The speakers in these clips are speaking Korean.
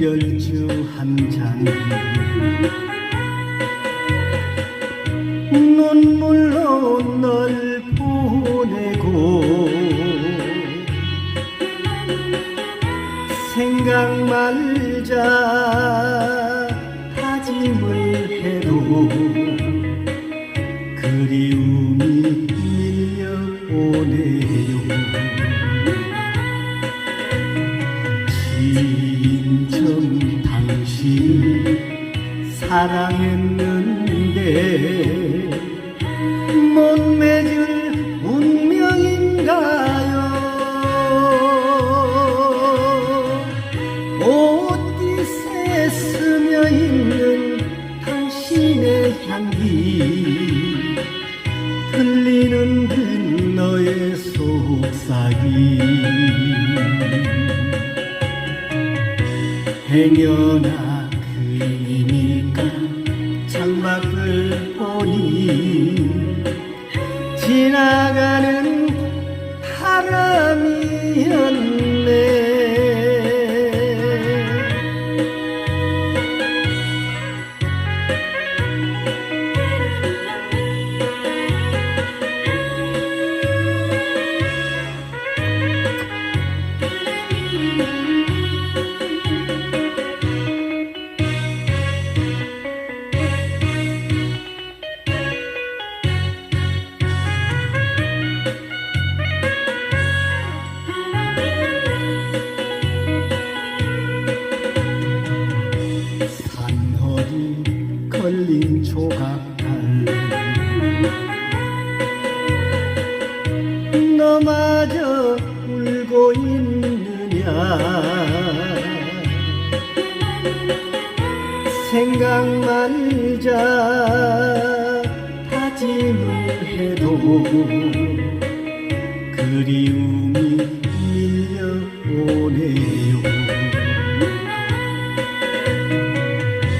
열주 한잔. 눈물로 널 보내고 생각 말자 다짐을 해도 그리움 사랑했는데 못 맺을 운명인가요? 옷깃에 스며 있는 당신의 향기? 들리는 그 너의 속삭임 행여나 그이 지 걸린 조각달 너마저 울고 있느냐? 생각 말자 다짐을 해도 그리움이 밀려오네요.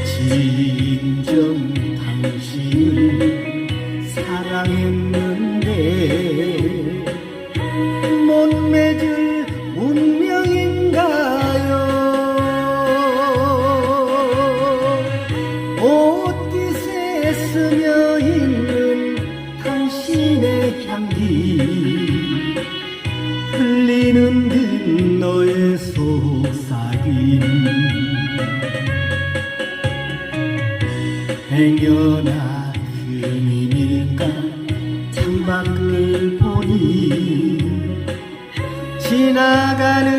진 흘리는 듯 너의 속삭임. 행여나 그림일까 창밖을 보니 지나가는